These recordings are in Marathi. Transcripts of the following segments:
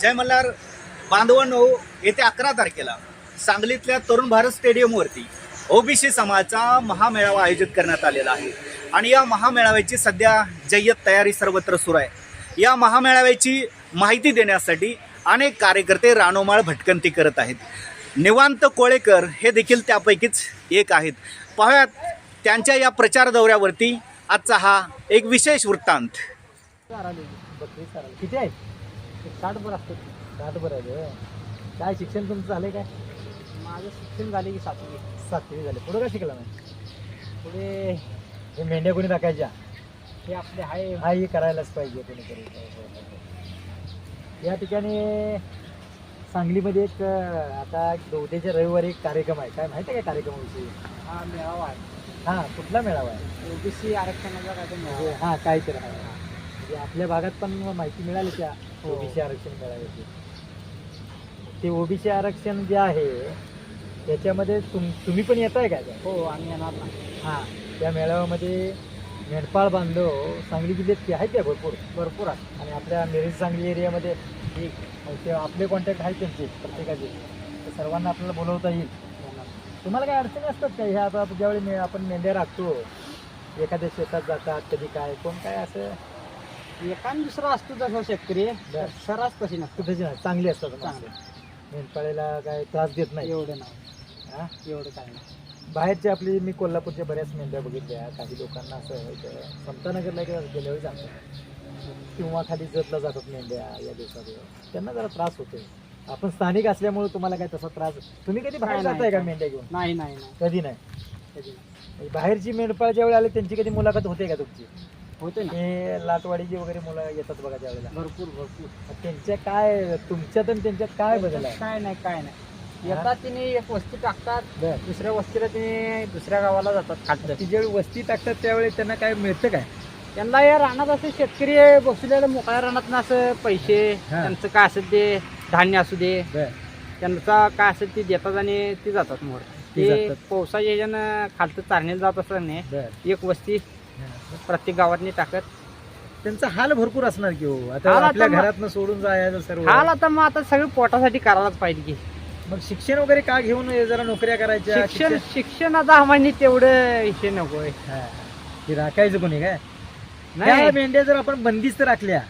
जय मल्हार बांधवांनो येत्या अकरा तारखेला सांगलीतल्या तरुण भारत स्टेडियमवरती ओबीसी समाजाचा महामेळावा आयोजित करण्यात आलेला आहे. आणि या महामेळाव्याची सध्या जय्यत तयारी सर्वत्र सुरू आहे. या महामेळाव्याची माहिती देण्यासाठी अनेक कार्यकर्ते रानोमाळ भटकंती करत आहेत. निवांत कोळेकर हे देखील त्यापैकीच एक आहेत. पाहूयात त्यांच्या या प्रचार दौऱ्यावरती आजचा हा एक विशेष वृत्तांत. किती आहे? साठ भर असतात साठ भर आहे होय. काय शिक्षण तुमचं झालंय काय? माझं शिक्षण झाले की सातवी. सातवी झाले. पुढे काय शिकला नाही? पुढे हे मेंढ्या कोणी टाकायच्या? हे आपले आहे. हा हे करायलाच पाहिजे कोणीतरी. या ठिकाणी सांगलीमध्ये एक आता उद्याच्या रविवारी एक कार्यक्रम आहे. काय माहिती आहे का कार्यक्रमाविषयी? हा मेळावा आहे. हा कुठला मेळावा आहे? ओबीसी आरक्षणाचा काय हा काय तर. म्हणजे आपल्या भागात पण माहिती मिळाली त्या. ओबीसी आरक्षण मिळाल्याची ते ओबीसी आरक्षण जे आहे त्याच्यामध्ये तुम तुम्ही पण येत आहे का? हो आम्ही येणार ना. हा त्या मेळाव्यामध्ये मेंढपाळ बांधव सांगली जिल्ह्यात ते आहेत त्या भरपूर? भरपूर आहे आणि आपल्या मिरज सांगली एरियामध्ये एक ते आपले कॉन्टॅक्ट आहेत त्यांचे प्रत्येकाचे. तर सर्वांना आपल्याला बोलवता येईल. तुम्हाला काय अडचणी असतात का? ह्या आता ज्यावेळी मे- आपण मेंढ्या राखतो एखाद्या शेतात जातात कधी काय कोण काय असं एकान दुसरा असतो तसा शेतकरी. सरास कशी नसतो. कुठे चांगली असतात चांगले. मेंढपाळीला काय त्रास देत नाही. एवढं नाही. हा? एवढं काय नाही. बाहेरच्या आपली मी कोल्हापूरच्या बऱ्याच मेंढ्या बघितल्या. काही लोकांना असं व्हायचं समतानगरला गेल्या गेल्यावेळी जातात किंवा खाली जतला जातात मेंढ्या या दिवसात. त्यांना जरा त्रास होते आपण स्थानिक असल्यामुळे तुम्हाला काय तसा त्रास? तुम्ही कधी बाहेर नाही, जाताय का नाही. मेंढ्या घेऊन? नाही नाही नाही. कधी नाही. कधी नाही. बाहेरची मेंढपाळ ज्या वेळी आले त्यांची कधी मुलाखत होते का तुमची? होते ना. हे लाटवाडीची वगैरे मुलं येतात बघा त्यावेळेला. भरपूर भरपूर. त्यांच्या काय तुमच्यात आणि त्यांच्यात काय बदल आहे? काय नाही काय नाही? येतात तिने एक वस्ती टाकतात बरं. दुसऱ्या वस्तीला ते दुसऱ्या गावाला जातात. खालतं ती ज्यावेळी वस्ती टाकतात त्यावेळी त्यांना काय मिळतं काय? त्यांना या रानात असे शेतकरी बसलेले मोकळ्या रानात असं पैसे हा. त्यांचं काय असेल ते धान्य असू दे. बरं. त्यांचा काय असेल ते देतात आणि ते जातात मोर. ते ते जातात. पावसाच्या ह्याच्यानं खालतं जात असताना बरं. एक वस्ती प्रत्येक गावातनी टाकत त्यांचा हाल भरपूर असणार की हो. आता हाल आता आपल्या मग- घरातनं सोडून जायचं सर्व. हाल आता मग आता सगळं पोटासाठी करायलाच पाहिजे की. मग शिक्षण वगैरे का घेऊन जरा नोकऱ्या करायच्या शिक्षण शिक्षण आता आम्हाला तेवढं विषय नकोय. हा. राखायचं कोणी काय? नाही. मेंढ्या जर आपण बंदिस्त राखल्या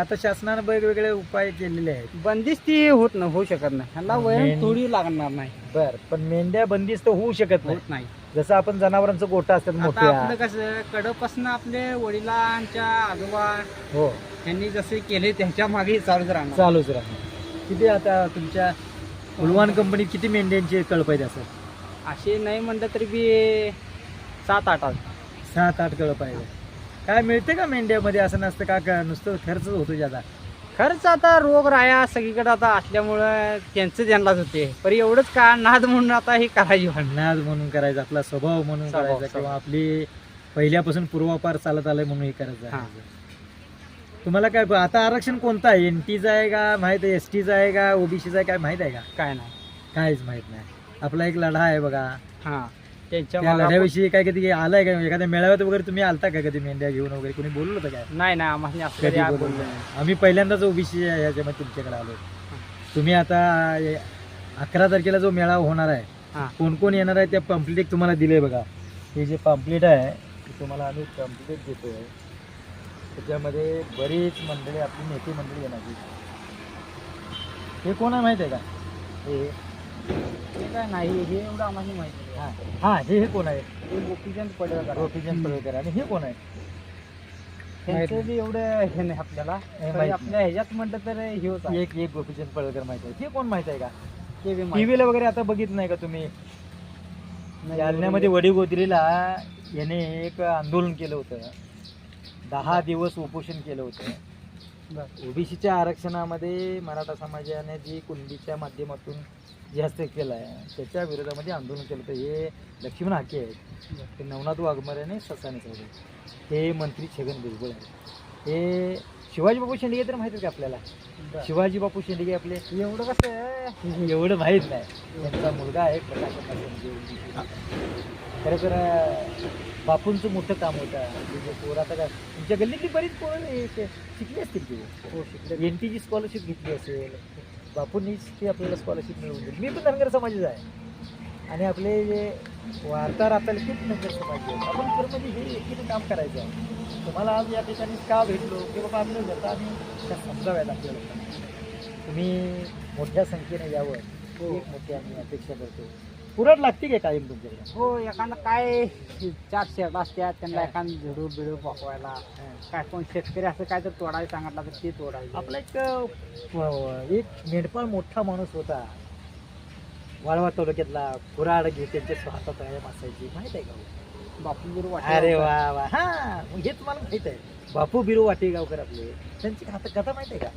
आता शासनानं वेगवेगळे उपाय केलेले आहेत. बंदिस्त ती होत न होऊ शकत नाही. मेन- थोडी लागणार नाही. बर पण मेंढ्या बंदिस्त होऊ शकत नाही. होत नाही. जसं आपण जनावरांचं गोठा असतात आता मोठ्या. कसं कडपासून आपले वडिलांच्या आजोबा हो. त्यांनी जसे केले त्यांच्या मागे चालूच राहणार. चालूच राहणार. किती आता तुमच्या उलवान कंपनीत किती मेंढ्यांचे कळप आहेत असं? असे नाही म्हणलं तरी बी सात आठ आहेत. सात आठ कळप आहे काय मिळते का मेंढ्यामध्ये? असं नसतं का का नुसतं खर्च होतो ज्यादा? खरंच आता रोग राया सगळीकडे आता असल्यामुळं त्यांचं त्यांनाच होते. पण एवढंच का नाद म्हणून आता हे करायची नाद म्हणून करायचा आपला स्वभाव म्हणून स्वभाव, करायचा किंवा आपली पहिल्यापासून पूर्वापार चालत आलंय म्हणून हे करायचं हा. तुम्हाला काय आता आरक्षण कोणतं आहे? एन टीचं आहे का? माहीत आहे? एस टीचं आहे का? ओबीसीचं आहे? काय माहीत आहे का? काय नाही. काहीच माहीत नाही. आपला एक लढा आहे बघा. हा. त्यांच्या त्या मागं लढ्याविषयी काय कधी आलाय का? एखाद्या मेळाव्यात वगैरे तुम्ही आलता का कधी? मेंढ्या घेऊन वगैरे? कोणी बोललं होतं काय? नाही नाही आम्हाला असं कधी कधी आ- बोललं बोललं नाही. नाही. आम्ही पहिल्यांदाच ओबीसी याच्यामध्ये तुमच्याकडे आलो. तुम्ही आता अकरा तारखेला जो मेळावा होणार आहे हा. कोण कोण येणार आहे त्या पम्प्लेट एक तुम्हाला दिले बघा. हे जे पम्प्लेट आहे ते तुम्हाला आम्ही पम्प्लेट देतोय. त्याच्यामध्ये बरीच मंडळी आपली नेते मंडळी येणार आहेत. हे कोण आहे माहिती आहे का? हे काय नाही हे एवढं आम्हाला माहिती. हा. हा हे हे कोण आहे? हे गोपीचंद पडळकर. गोपीचंद पडळकर. आणि हे कोण आहे? त्यांचं बी एवढं हे नाही आपल्याला. तरी माहीत आपल्या ह्याच्यात म्हटलं तर हे होतं एक एक गोपीचंद पडळकर माहिती आहे. हे कोण माहिती आहे का? ते बी माहीत. टीव्हीला वगैरे आता बघित नाही का तुम्ही? नाही, जालन्यामध्ये वडीगोद्रीला याने एक आंदोलन केलं होतं. दहा दिवस उपोषण केलं होतं. ओबीसीच्या आरक्षणामध्ये मराठा समाजाने जी कुणबीच्या माध्यमातून जे हस्तक्षेप केला आहे त्याच्या विरोधामध्ये आंदोलन केलं होतं. हे लक्ष्मण हाके आहेत. ते नवनाथ वाघमारे आणि ससाने चौधरी हे मंत्री छगन भुजबळ आहेत. हे शिवाजी बापू शेंडगे तर माहिती आहे का आपल्याला. शिवाजी बापू शेंडगे आपले. एवढं कसं एवढं माहीत नाही. त्यांचा मुलगा आहे प्रकाश खरं तर बापूंचं मोठं काम होतं. म्हणजे पोरं आता काय तुमच्या गल्लीतली बरीच पोरं हे शिकली असतील की हो? शिकले एन टीची स्कॉलरशिप घेतली असेल. बापूंनीच ती आपल्याला स्कॉलरशिप मिळवून दिली. मी पण धनगर समाजाचा आहे. आणि आपले जे वार्ताहर आपल्याला खूप धनगर समाज आहेत आपण खरं म्हणजे हे एकीने काम करायचं आहे? तुम्हाला आज या ठिकाणी का भेटलो? की बाबा आपलं व्यथा आणि त्या समजाव्यात आपल्या लोकांना. तुम्ही मोठ्या संख्येने यावं. ही. एक मोठी आम्ही अपेक्षा करतो. पुरड लागते काय कायम तुमच्याकडे? हो एखादं काय चार शेट असतात त्यांना. एखादं झडू बिडू पकवायला काय कोण शेतकरी असं काय तर तोडायला सांगितलं तर ते तोडायचं. आपला एक एक मेंढपाळ मोठा माणूस होता. वाळवा तालुक्यातला कुराड घे त्यांच्या कायम असायची माहीत आहे का हो? बापू बिरू अरे वा वा. हा हे तुम्हाला माहीत आहे. बापू बिरू वाटेगावकर आपले. त्यांची कथा कथा माहीत आहे का?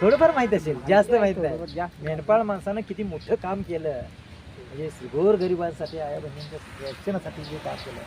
थोडंफार माहीत असेल जास्त माहीत नाही जास्त. मेंढपाळ माणसानं किती मोठं काम केलं. म्हणजे गोर गरिबांसाठी आया बहिणींच्या रक्षणासाठी जे काम केलं.